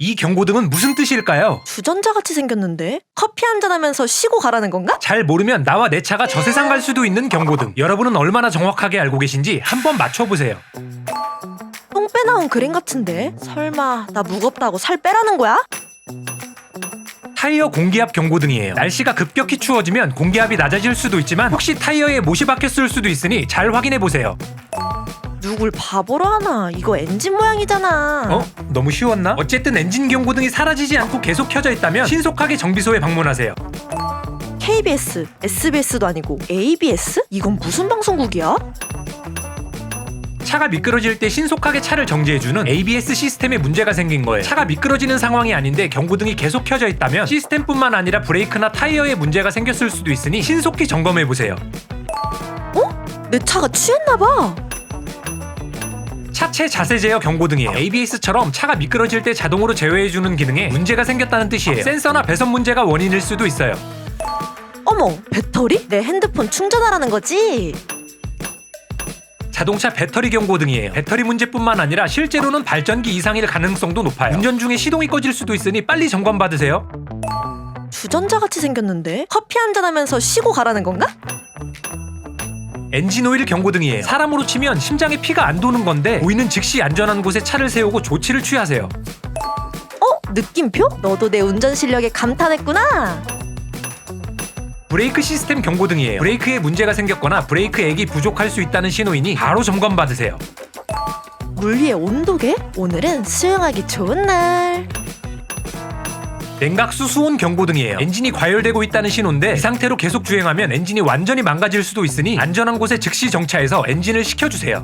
이 경고등은 무슨 뜻일까요? 주전자 같이 생겼는데? 커피 한잔 하면서 쉬고 가라는 건가? 잘 모르면 나와 내 차가 저 세상 갈 수도 있는 경고등. 여러분은 얼마나 정확하게 알고 계신지 한번 맞춰보세요. 똥 빼나온 그림 같은데? 설마 나 무겁다고 살 빼라는 거야? 타이어 공기압 경고등이에요. 날씨가 급격히 추워지면 공기압이 낮아질 수도 있지만 혹시 타이어에 못이 박혔을 수도 있으니 잘 확인해 보세요. 누굴 바보로 하나? 이거 엔진 모양이잖아. 어? 너무 쉬웠나? 어쨌든 엔진 경고등이 사라지지 않고 계속 켜져 있다면 신속하게 정비소에 방문하세요. KBS, SBS도 아니고 ABS? 이건 무슨 방송국이야? 차가 미끄러질 때 신속하게 차를 정지해주는 ABS 시스템에 문제가 생긴 거예요. 차가 미끄러지는 상황이 아닌데 경고등이 계속 켜져 있다면 시스템뿐만 아니라 브레이크나 타이어에 문제가 생겼을 수도 있으니 신속히 점검해 보세요. 내 차가 취했나 봐. 차체 자세 제어 경고 등이에요. ABS처럼 차가 미끄러질 때 자동으로 제어해주는 기능에 문제가 생겼다는 뜻이에요. 센서나 배선 문제가 원인일 수도 있어요. 어머, 배터리? 내 핸드폰 충전하라는 거지? 자동차 배터리 경고 등이에요. 배터리 문제뿐만 아니라 실제로는 발전기 이상일 가능성도 높아요. 운전 중에 시동이 꺼질 수도 있으니 빨리 점검 받으세요. 주전자 같이 생겼는데? 커피 한잔 하면서 쉬고 가라는 건가? 엔진 오일 경고등이에요. 사람으로 치면 심장에 피가 안 도는 건데 보이는 즉시 안전한 곳에 차를 세우고 조치를 취하세요. 어? 느낌표? 너도 내 운전 실력에 감탄했구나. 브레이크 시스템 경고등이에요. 브레이크에 문제가 생겼거나 브레이크 액이 부족할 수 있다는 신호이니 바로 점검 받으세요. 물 위에 온도계? 오늘은 수영하기 좋은 날. 냉각수 수온 경고 등이에요. 엔진이 과열되고 있다는 신호인데 이 상태로 계속 주행하면 엔진이 완전히 망가질 수도 있으니 안전한 곳에 즉시 정차해서 엔진을 식혀주세요.